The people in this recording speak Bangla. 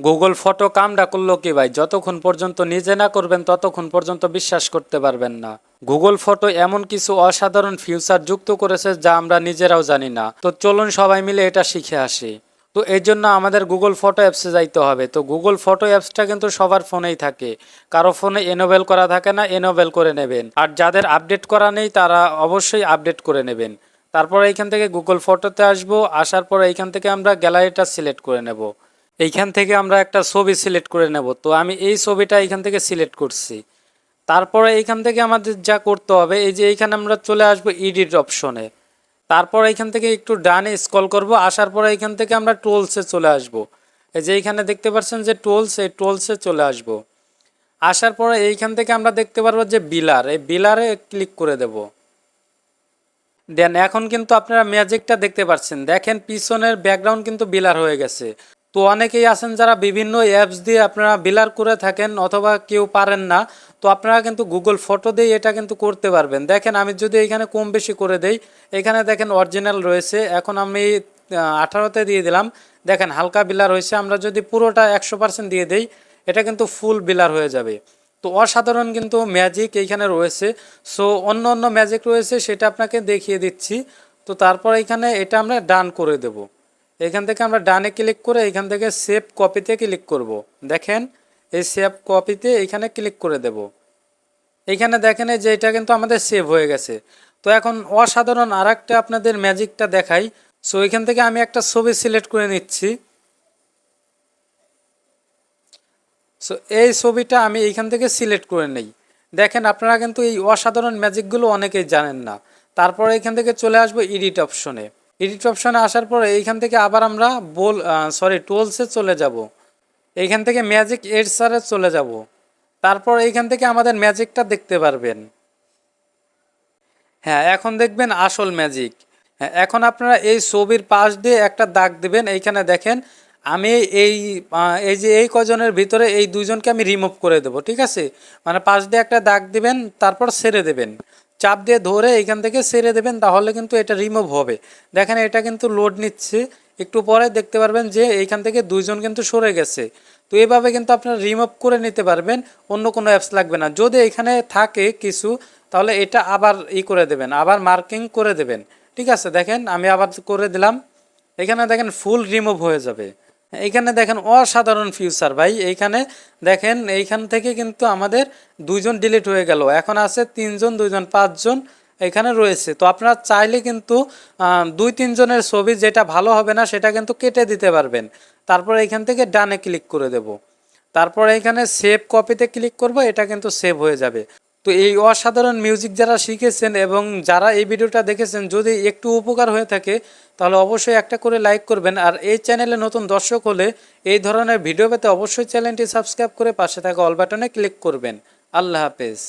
গুগল ফটো কামডা করল কি ভাই? যতক্ষণ পর্যন্ত নিজে না করবেন, ততক্ষণ পর্যন্ত বিশ্বাস করতে পারবেন না। গুগল ফটো এমন কিছু অসাধারণ ফিউচার যুক্ত করেছে যা আমরা নিজেরাও জানি না। তো চলুন সবাই মিলে এটা শিখে আসি। তো এই জন্য আমাদের গুগল ফটো অ্যাপসে যাইতে হবে। তো গুগল ফটো অ্যাপসটা কিন্তু সবার ফোনেই থাকে। কারও ফোনে এনোভেল করা থাকে না এনোভেল করে নেবেন। আর যাদের আপডেট করা নেই, তারা অবশ্যই আপডেট করে নেবেন। তারপর এইখান থেকে গুগল ফটোতে আসব। আসার পর এইখান থেকে আমরা গ্যালারিটা সিলেক্ট করে নেব। এইখান থেকে আমরা একটা ছবি সিলেক্ট করে নেব। তো আমি এই ছবিটা এইখান থেকে সিলেক্ট করছি। তারপরে এইখান থেকে আমাদের যা করতে হবে, এই যে এইখানে আমরা চলে আসব এডিট অপশনে। তারপর এইখান থেকে একটু ডানে স্ক্রল করব, আসার পরে এইখান থেকে আমরা টোলসে চলে আসব। এই যে এইখানে দেখতে পাচ্ছেন যে টোলস এই টোলসে চলে আসব। আসার পরে এইখান থেকে আমরা দেখতে পারব যে বিলার, এই বিলারে ক্লিক করে দেব। দেন এখন কিন্তু আপনারা ম্যাজিকটা দেখতে পাচ্ছেন। দেখেন পিছনের ব্যাকগ্রাউন্ড কিন্তু বিলার হয়ে গেছে। তো অনেকেই আছেন যারা বিভিন্ন অ্যাপস দিয়ে আপনারা বিলার করে থাকেন অথবা কেউ পারেন না, তো আপনারা কিন্তু গুগল ফটো দিয়ে এটা কিন্তু করতে পারবেন। দেখেন, আমি যদি এখানে কম বেশি করে দেই, এখানে দেখেন অরিজিনাল রয়েছে। এখন আমি আঠারোতে দিয়ে দিলাম। দেখেন, হালকা বিলার হয়েছে। আমরা যদি পুরোটা একশো পার্সেন্ট দিয়ে দেই, এটা কিন্তু ফুল বিলার হয়ে যাবে। তো অসাধারণ কিন্তু ম্যাজিক এইখানে রয়েছে। সো অন্য অন্য ম্যাজিক রয়েছে, সেটা আপনাকে দেখিয়ে দিচ্ছি। তো তারপর এখানে এটা আমরা ডান করে দেব। এখান থেকে আমরা ডানে ক্লিক করে এখান থেকে সেভ কপিতে ক্লিক করব। দেখেন, এই সেভ কপিতে এখানে ক্লিক করে দেব। এইখানে দেখেন যে এটা কিন্তু আমাদের সেভ হয়ে গেছে। তো এখন অসাধারণ আর আপনাদের ম্যাজিকটা দেখাই। সো এখান থেকে আমি একটা ছবি সিলেক্ট করে নিচ্ছি। সো এই ছবিটা আমি এইখান থেকে সিলেক্ট করে নেই। দেখেন, আপনারা কিন্তু এই অসাধারণ ম্যাজিকগুলো অনেকেই জানেন না। তারপরে এখান থেকে চলে আসব এডিট অপশনে এডিট অপশনে আসার পরে এইখান থেকে আবার আমরা বল সরি টুলসে চলে যাব। এইখান থেকে ম্যাজিক এডসারে চলে যাব। তারপর এইখান থেকে আমাদের ম্যাজিকটা দেখতে পারবেন। হ্যাঁ এখন দেখবেন আসল ম্যাজিক হ্যাঁ এখন আপনারা এই ছবির পাশ দিয়ে একটা দাগ দিবেন। এইখানে দেখেন, আমি এই এই যে এই কজনের ভিতরে এই দুইজনকে আমি রিমুভ করে দেবো, ঠিক আছে? মানে পাশ দিয়ে একটা দাগ দিবেন, তারপর ছেড়ে দেবেন। চাপ দিয়ে ধরে এইখান থেকে সেরে দেবেন, তাহলে কিন্তু এটা রিমুভ হবে। দেখেন, এটা কিন্তু লোড নিচ্ছে। একটু পরে দেখতে পারবেন যে এইখান থেকে দুইজন কিন্তু সরে গেছে। তো এভাবে কিন্তু আপনারা রিমুভ করে নিতে পারবেন, অন্য কোনো অ্যাপস লাগবে না। যদি এখানে থাকে কিছু, তাহলে এটা আবার ই করে দেবেন, আবার মার্কিং করে দেবেন। ঠিক আছে, দেখেন, আমি আবার করে দিলাম। এখানে দেখেন ফুল রিমুভ হয়ে যাবে। এইখানে দেখেন অসাধারণ ফিউচার ভাই। এইখানে দেখেন এইখান থেকে কিন্তু আমাদের দুইজন ডিলিট হয়ে গেল। এখন আছে তিনজন, দুইজন, পাঁচজন এখানে রয়েছে। তো আপনারা চাইলে কিন্তু দুই, তিনজনের ছবি যেটা ভালো হবে না সেটা কিন্তু কেটে দিতে পারবেন। তারপর এইখান থেকে ডানে ক্লিক করে দেব। তারপর এখানে সেভ কপিতে ক্লিক করব, এটা কিন্তু সেভ হয়ে যাবে। তো এই অসাধারণ মিউজিক যারা শিখেছেন এবং যারা এই ভিডিওটা দেখেছেন, যদি একটু উপকার হয়ে থাকে, তাহলে অবশ্যই একটা করে লাইক করবেন। আর এই চ্যানেলে নতুন দর্শক হলে এই ধরনের ভিডিও পেতে অবশ্যই চ্যানেলটি সাবস্ক্রাইব করে পাশে থাকা অল বাটনে ক্লিক করবেন। আল্লাহ হাফেজ।